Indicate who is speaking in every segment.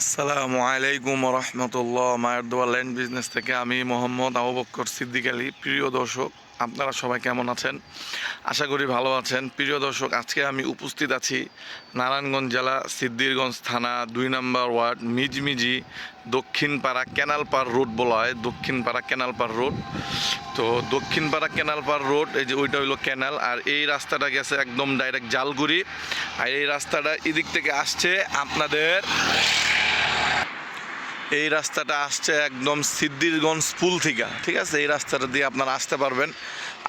Speaker 1: আসসালামু আলাইকুম রহমতুল্লাহ মায়ের দোয়া ল্যান্ড বিজনেস থেকে আমি মোহাম্মদ আবু বক্কর সিদ্দিক আলী। প্রিয় দর্শক, আপনারা সবাই কেমন আছেন? আশা করি ভালো আছেন। প্রিয় দর্শক, আজকে আমি উপস্থিত আছি নারায়ণগঞ্জ জেলা সিদ্দিরগঞ্জ থানা দুই নম্বর ওয়ার্ড মিজমিজি দক্ষিণপাড়া ক্যানালপাড় রোড বলা হয়, দক্ষিণপাড়া ক্যানালপাড় রোড। তো দক্ষিণপাড়া ক্যানালপাড় রোড, এই যে ওইটা হইল ক্যানাল আর এই রাস্তাটা গেছে একদম ডাইরেক্ট জালগুড়ি। আর এই রাস্তাটা এদিক থেকে আসছে আপনাদের এই রাস্তাটা আসছে একদম সিদ্দিরগঞ্জ পুল থেকে, ঠিক আছে? এই রাস্তাটা দিয়ে আপনারা আসতে পারবেন।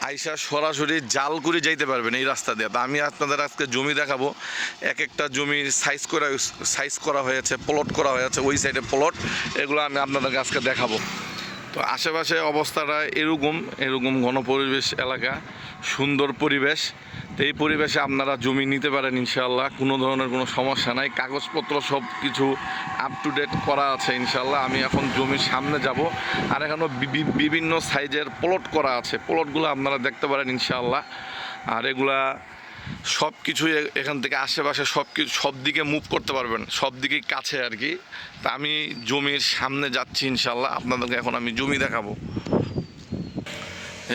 Speaker 1: আইসা সরাসরি জাল করে যাইতে পারবেন এই রাস্তা দিয়ে। তো আমি আপনাদের আজকে জমি দেখাবো। এক একটা জমির সাইজ করা সাইজ করা হয়েছে প্লট করা হয়েছে, ওই সাইডে প্লট এগুলো আমি আপনাদেরকে আজকে দেখাবো। তো আশেপাশে অবস্থাটা এরকম এরকম ঘনপরিবেশ এলাকা, সুন্দর পরিবেশ। তো এই পরিবেশে আপনারা জমি নিতে পারেন ইনশাল্লাহ কোনো ধরনের কোনো সমস্যা নাই। কাগজপত্র সব কিছু আপ টু ডেট করা আছে ইনশাল্লাহ আমি এখন জমির সামনে যাব। আর এখানেও বিভিন্ন সাইজের প্লট করা আছে প্লটগুলো আপনারা দেখতে পারেন ইনশাল্লাহ আর এগুলা সব কিছুই এখান থেকে আশেপাশে সব কিছু সব দিকে মুভ করতে পারবেন সব দিকেই কাছে আর কি। তা আমি জমির সামনে যাচ্ছি ইনশাল্লাহ আপনাদেরকে এখন আমি জমি দেখাবো।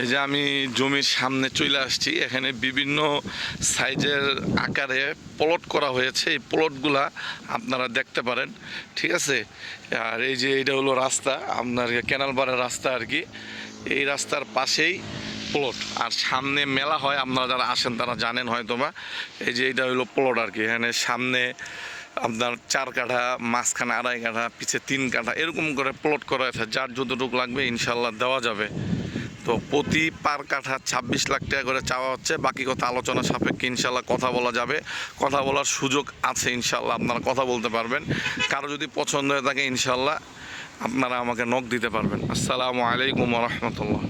Speaker 1: এই যে আমি জমির সামনে চলে আসছি, এখানে বিভিন্ন সাইজের আকারে প্লট করা হয়েছে। এই প্লটগুলা আপনারা দেখতে পারেন, ঠিক আছে? আর এই যে এটা হলো রাস্তা, আপনার ক্যানাল বারের রাস্তা আর কি। এই রাস্তার পাশেই প্লট আর সামনে মেলা হয়, আপনারা যারা আসেন তারা জানেন হয়তো বা এই যে এটা হলো প্লট আর কি। এখানে সামনে আপনার চার কাঠা, মাঝখানে আড়াই কাঠা, পিছে তিন কাঠা, এরকম করে প্লট করা আছে। যার যতটুকু লাগবে ইনশাল্লাহ দেওয়া যাবে। তো প্রতি পার কাঠা ছাব্বিশ লাখ টাকা করে চাওয়া হচ্ছে। বাকি কথা আলোচনা সাপেক্ষে ইনশাল্লাহ কথা বলা যাবে। কথা বলার সুযোগ আছে ইনশাল্লাহ আপনারা কথা বলতে পারবেন। কারও যদি পছন্দ হয়ে থাকে ইনশাল্লাহ আপনারা আমাকে নখ দিতে পারবেন। আসসালামু আলাইকুম রহমতুল্লাহ।